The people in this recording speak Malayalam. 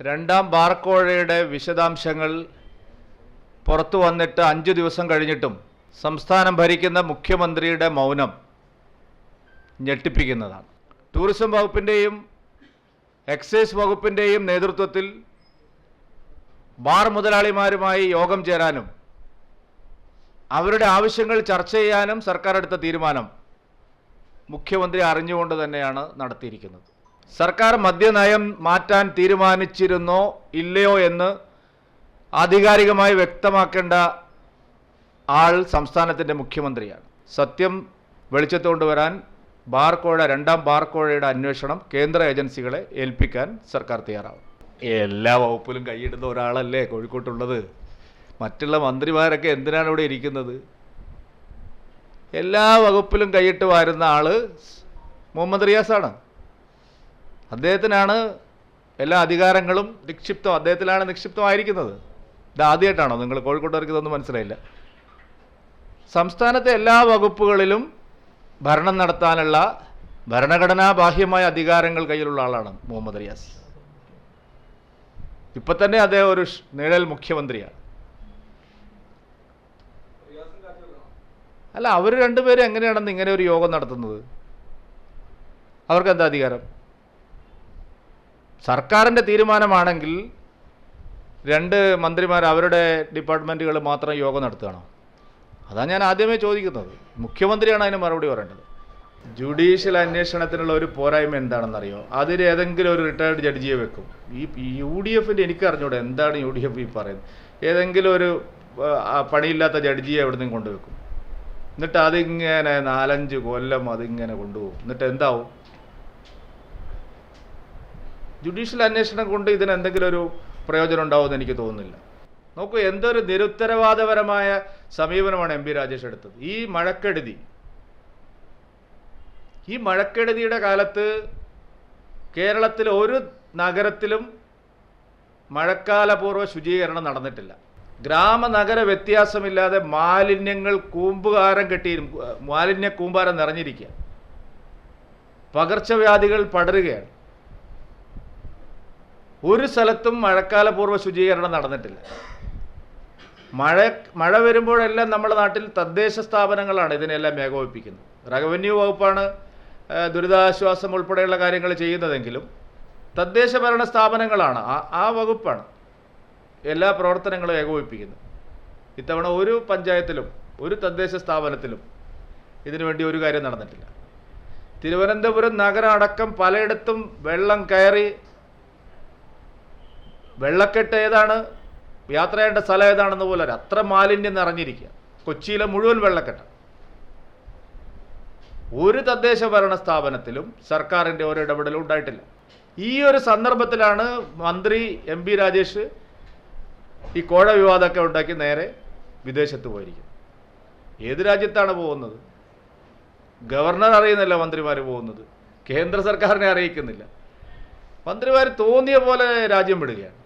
രണ്ടാം ബാർക്കോഴയുടെ വിശദാംശങ്ങൾ പുറത്തു വന്നിട്ട് അഞ്ചു ദിവസം കഴിഞ്ഞിട്ടും സംസ്ഥാനം ഭരിക്കുന്ന മുഖ്യമന്ത്രിയുടെ മൗനം ഞെട്ടിപ്പിക്കുന്നതാണ്. ടൂറിസം വകുപ്പിന്റെയും എക്സൈസ് വകുപ്പിന്റെയും നേതൃത്വത്തിൽ ബാർ മുതലാളിമാരുമായി യോഗം ചേരാനും അവരുടെ ആവശ്യങ്ങൾ ചർച്ച ചെയ്യാനും സർക്കാർ എടുത്ത തീരുമാനം മുഖ്യമന്ത്രി അറിഞ്ഞുകൊണ്ട് തന്നെയാണ് നടത്തിയിരിക്കുന്നത്. സർക്കാർ മദ്യനയം മാറ്റാൻ തീരുമാനിച്ചിരുന്നോ ഇല്ലയോ എന്ന് ആധികാരികമായി വ്യക്തമാക്കേണ്ട ആൾ സംസ്ഥാനത്തിന്റെ മുഖ്യമന്ത്രിയാണ്. സത്യം വെളിച്ചത്ത് കൊണ്ടുവരാൻ ബാർക്കോഴ രണ്ടാം ബാർക്കോഴയുടെ അന്വേഷണം കേന്ദ്ര ഏജൻസികളെ ഏൽപ്പിക്കാൻ സർക്കാർ തയ്യാറാവും. എല്ലാ വകുപ്പിലും കൈയിടുന്ന ഒരാളല്ലേ കോഴിക്കോട്ടുള്ളത്? മറ്റുള്ള മന്ത്രിമാരൊക്കെ എന്തിനാണ് ഇവിടെ ഇരിക്കുന്നത്? എല്ലാ വകുപ്പിലും കൈയിട്ട് വരുന്ന ആൾ മുഹമ്മദ് റിയാസാണ്. അദ്ദേഹത്തിനാണ് എല്ലാ അധികാരങ്ങളും നിക്ഷിപ്തം അദ്ദേഹത്തിലാണ് നിക്ഷിപ്തമായിരിക്കുന്നത്. ഇത് ആദ്യമായിട്ടാണോ നിങ്ങൾ കോഴിക്കോട്ടുകാർക്ക് ഇതൊന്നും മനസ്സിലായില്ല. സംസ്ഥാനത്തെ എല്ലാ വകുപ്പുകളിലും ഭരണം നടത്താനുള്ള ഭരണഘടനാ ബാഹ്യമായ അധികാരങ്ങൾ കയ്യിലുള്ള ആളാണ് മുഹമ്മദ് റിയാസ്. ഇപ്പൊ തന്നെ അദ്ദേഹം ഒരു നിഴൽ മുഖ്യമന്ത്രിയാണ്. അല്ല അവർ രണ്ടുപേരും എങ്ങനെയാണെന്ന് ഇങ്ങനെ ഒരു യോഗം നടത്തുന്നത്? അവർക്ക് എന്താ അധികാരം? സർക്കാരിന്റെ തീരുമാനമാണെങ്കിൽ രണ്ട് മന്ത്രിമാർ അവരുടെ ഡിപ്പാർട്ട്മെന്റുകൾ മാത്രം യോഗം നടത്തുകയാണോ? അതാണ് ഞാൻ ആദ്യമേ ചോദിക്കുന്നത്. മുഖ്യമന്ത്രിയാണ് അതിന് മറുപടി പറയേണ്ടത്. ജുഡീഷ്യൽ അന്വേഷണത്തിനുള്ള ഒരു പോരായ്മ എന്താണെന്നറിയോ? അതിൽ ഏതെങ്കിലും ഒരു റിട്ടയർഡ് ജഡ്ജിയെ വെക്കും. ഈ യു ഡി എഫിന്റെ എനിക്ക് അറിഞ്ഞൂടെ എന്താണ് യു ഡി എഫ് ഈ പറയുന്നത്. ഏതെങ്കിലും ഒരു പണിയില്ലാത്ത ജഡ്ജിയെ എവിടെ നിന്നും കൊണ്ടുവെക്കും. എന്നിട്ട് അതിങ്ങനെ നാലഞ്ച് കൊല്ലം അതിങ്ങനെ കൊണ്ടുപോകും. എന്നിട്ട് എന്താവും? ജുഡീഷ്യൽ അന്വേഷണം കൊണ്ട് ഇതിന് എന്തെങ്കിലും ഒരു പ്രയോജനം ഉണ്ടാവുമെന്ന് എനിക്ക് തോന്നുന്നില്ല. നോക്കൂ എന്തൊരു നിരുത്തരവാദപരമായ സമീപനമാണ് എം പി രാജേഷ് എടുത്തത്. ഈ മഴക്കെടുതി ഈ മഴക്കെടുതിയുടെ കാലത്ത് കേരളത്തിലെ ഒരു നഗരത്തിലും മഴക്കാലപൂർവ ശുചീകരണം നടന്നിട്ടില്ല. ഗ്രാമ നഗര വ്യത്യാസമില്ലാതെ മാലിന്യങ്ങൾ കൂമ്പുകാരം കെട്ടി മാലിന്യ കൂമ്പാരം നിറഞ്ഞിരിക്കുക പകർച്ചവ്യാധികൾ പടരുകയാണ്. ഒരു സ്ഥലത്തും മഴക്കാലപൂർവ ശുചീകരണം നടന്നിട്ടില്ല. മഴ മഴ വരുമ്പോഴെല്ലാം നമ്മുടെ നാട്ടിൽ തദ്ദേശ സ്ഥാപനങ്ങളാണ് ഇതിനെല്ലാം ഏകോപിപ്പിക്കുന്നത്. റവന്യൂ വകുപ്പാണ് ദുരിതാശ്വാസം ഉൾപ്പെടെയുള്ള കാര്യങ്ങൾ ചെയ്യുന്നതെങ്കിലും തദ്ദേശ ഭരണ സ്ഥാപനങ്ങളാണ് ആ ആ വകുപ്പാണ് എല്ലാ പ്രവർത്തനങ്ങളും ഏകോപിപ്പിക്കുന്നത്. ഇത്തവണ ഒരു പഞ്ചായത്തിലും ഒരു തദ്ദേശ സ്ഥാപനത്തിലും ഇതിനുവേണ്ടി ഒരു കാര്യം നടന്നിട്ടില്ല. തിരുവനന്തപുരം നഗരം അടക്കം പലയിടത്തും വെള്ളം കയറി വെള്ളക്കെട്ട് ഏതാണ്? യാത്ര ചെയ്യേണ്ട സ്ഥലം ഏതാണെന്ന് പോലെ അത്ര മാലിന്യം നിറഞ്ഞിരിക്കുക. കൊച്ചിയിലെ മുഴുവൻ വെള്ളക്കെട്ട് ഒരു തദ്ദേശ ഭരണ സ്ഥാപനത്തിലും സർക്കാരിന്റെ ഒരു ഇടപെടലും ഉണ്ടായിട്ടില്ല. ഈ ഒരു സന്ദർഭത്തിലാണ് മന്ത്രി എം പി രാജേഷ് ഈ കോഴ വിവാദമൊക്കെ ഉണ്ടാക്കി നേരെ വിദേശത്ത് പോയിരിക്കുന്നത്. ഏത് രാജ്യത്താണ് പോകുന്നത്? ഗവർണർ അറിയുന്നില്ല മന്ത്രിമാർ പോകുന്നത്. കേന്ദ്ര സർക്കാരിനെ അറിയിക്കുന്നില്ല. മന്ത്രിമാർ തോന്നിയ പോലെ രാജ്യം വിടുകയാണ്.